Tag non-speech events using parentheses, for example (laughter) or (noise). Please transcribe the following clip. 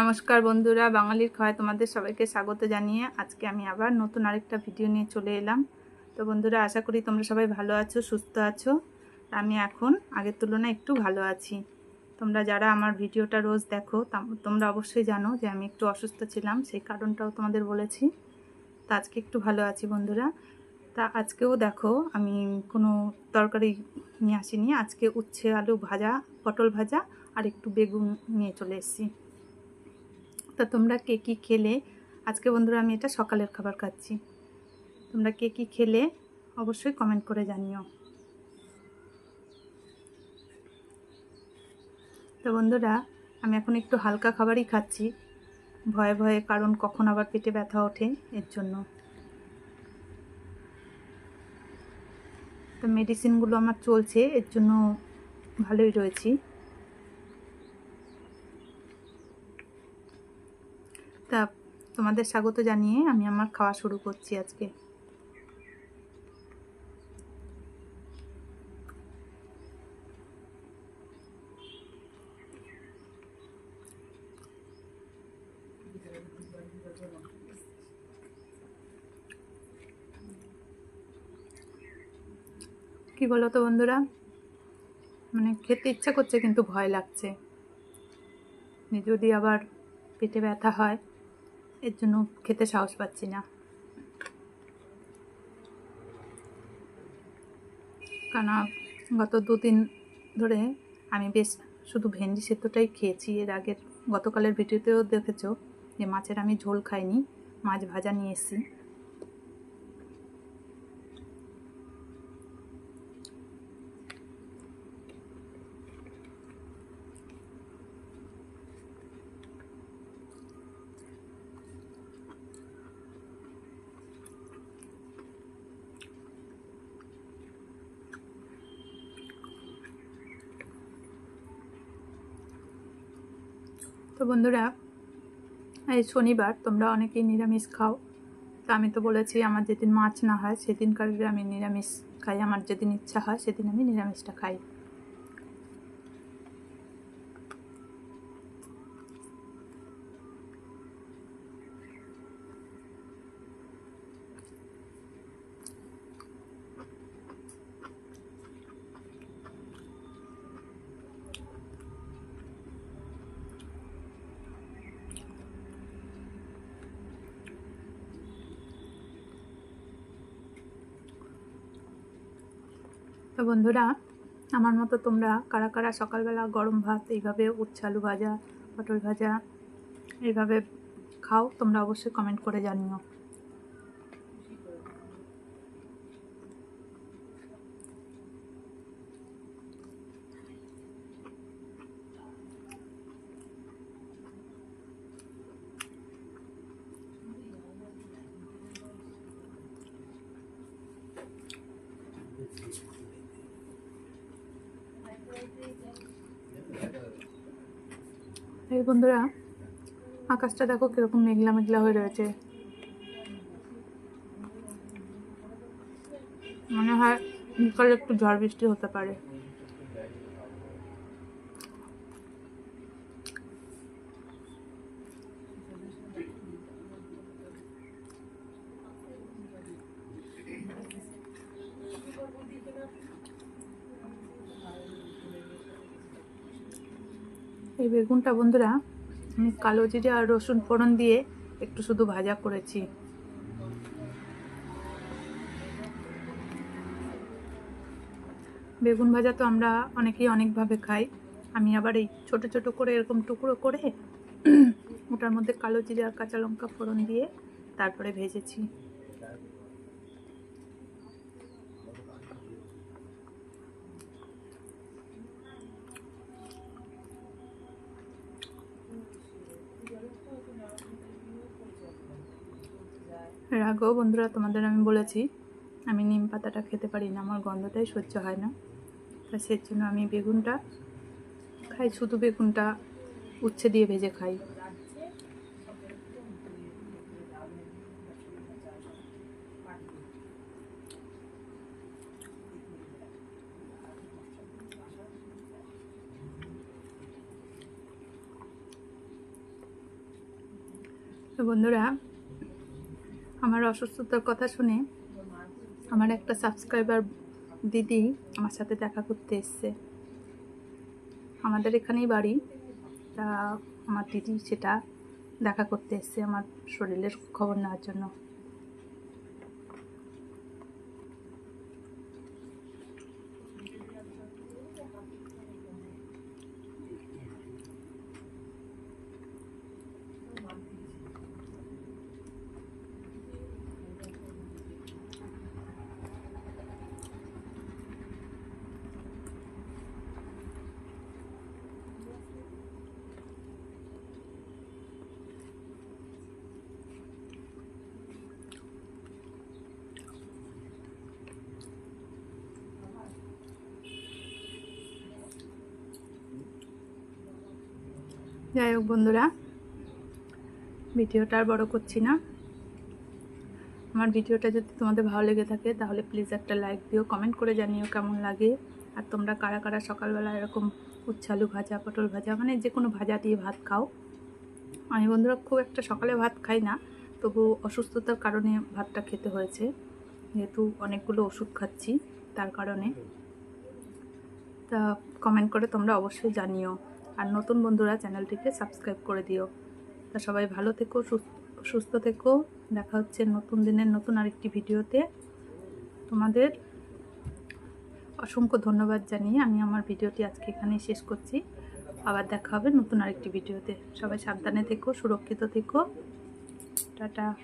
নমস্কার বন্ধুরা, বাঙালির খাওয়ায় তোমাদের সবাইকে স্বাগত জানিয়ে আজকে আমি আবার নতুন আরেকটা ভিডিও নিয়ে চলে এলাম। তো বন্ধুরা, আশা করি তোমরা সবাই ভালো আছো, সুস্থ আছো। আমি এখন আগের তুলনায় একটু ভালো আছি। তোমরা যারা আমার ভিডিওটা রোজ দেখো তোমরা অবশ্যই জানো যে আমি একটু অসুস্থ ছিলাম, সেই কারণটাও তোমাদের বলেছি। তা আজকে একটু ভালো আছি বন্ধুরা। তা আজকেও দেখো, আমি কোনো তরকারি নিয়ে আসিনি। আজকে উচ্ছে, আলু ভাজা, পটল ভাজা আর একটু বেগুন নিয়ে চলে এসেছি। তা তোমরা কে কী খেলে? আজকে বন্ধুরা আমি এটা সকালের খাবার খাচ্ছি। তোমরা কে কী খেলে? অবশ্যই কমেন্ট করে জানিও। তো বন্ধুরা, আমি এখন একটু হালকা খাবারই খাচ্ছি। ভয়ে ভয়ে কারণ কখন আবার পেটে ব্যথা ওঠে এর জন্য। তো মেডিসিনগুলো আমার চলছে, এর জন্য ভালোই রয়েছি তা তোমাদের স্বাগত জানিয়ে আমি আমার খাওয়া শুরু করছি আজকে। কি বলো তো বন্ধুরা? মানে খেতে ইচ্ছা করছে কিন্তু ভয় লাগছে। যদি আবার পেটে ব্যথা হয়। এর জন্য খেতে সাহস পাচ্ছি না। কেন গত দু দিন ধরে আমি বেশ শুধু ভেন্ডি সেদ্ধটাই খেয়েছি। এর আগের গতকালের ভিডিওতেও দেখেছ যে মাছের আমি ঝোল খাইনি, মাছ ভাজা নিয়ে এসেছি। তো বন্ধুরা, এই শনিবার তোমরা অনেকেই নিরামিষ খাও। তো আমি তো বলেছি, আমার যেদিন মাছ না হয়, সেদিনকার আমি নিরামিষ খাই, আমার যেদিন ইচ্ছা হয়, সেদিন আমি নিরামিষটা খাই। তো বন্ধুরা, আমার মতো তোমরা কারা কারা সকালবেলা গরম ভাত এইভাবে উচ্ছালু ভাজা, পটল ভাজা এইভাবে খাও, তোমরা অবশ্যই কমেন্ট করে জানিও। এই বন্ধুরা, আকাশটা দেখো কীরকম মেঘলা মেঘলা হয়ে রয়েছে। মনে হয় বিকালে একটু ঝড় বৃষ্টি হতে পারে। এই বেগুনটা বন্ধুরা আমি কালো জিরে আর রসুন ফোড়ন দিয়ে একটু শুধু ভাজা করেছি। বেগুন ভাজা তো আমরা অনেকেই অনেকভাবে খাই। আমি আবার এই ছোট ছোট করে এরকম টুকরো করে (clears throat) ওটার মধ্যে কালো জিরে আর কাঁচা লঙ্কা ফোড়ন দিয়ে তারপরে ভেজেছি। এর আগেও বন্ধুরা তোমাদের আমি বলেছি, আমি নিম পাতাটা খেতে পারি না, আমার গন্ধটাই সহ্য হয় না। তা সেই জন্য আমি বেগুনটা খাই, শুধু বেগুনটা উচ্ছে দিয়ে ভেজে খাই। বন্ধুরা আমার অসুস্থতার কথা শুনে আমার একটা সাবস্ক্রাইবার দিদি আমার সাথে দেখা করতে এসছে। আমাদের এখানেই বাড়ি। তা আমার দিদি সেটা দেখা করতে এসছে আমার শরীরের খবর নেওয়ার জন্য। যাই হোক বন্ধুরা, ভিডিওটা আর বড় করছি না। আমার ভিডিওটা যদি তোমাদের ভালো লেগে থাকে, তাহলে প্লিজ একটা লাইক দিও কমেন্ট করে জানিও কেমন লাগে। আর তোমরা কারা কারা সকালবেলা এরকম উচ্ছালু ভাজা, পটল ভাজা মানে যে কোনো ভাজা দিয়ে ভাত খাও। আমি বন্ধুরা খুব একটা সকালে ভাত খাই না তবু অসুস্থতার কারণে ভাতটা খেতে হয়েছে। যেহেতু অনেকগুলো ওষুধ খাচ্ছি, তার কারণে। তা কমেন্ট করে তোমরা অবশ্যই জানিও। আর নতুন বন্ধুরা চ্যানেলটিকে সাবস্ক্রাইব করে দিও। তা সবাই ভালো থেকো, সুস্থ- থেকো। দেখা হচ্ছে নতুন দিনের নতুন আরেকটি ভিডিওতে। তোমাদের অসংখ্য ধন্যবাদ জানিয়ে আমি আমার ভিডিওটি আজকে এখানেই শেষ করছি। আবার দেখা হবে নতুন আরেকটি ভিডিওতে। সবাই সাবধানে থেকো, সুরক্ষিত থেকো। টাটা।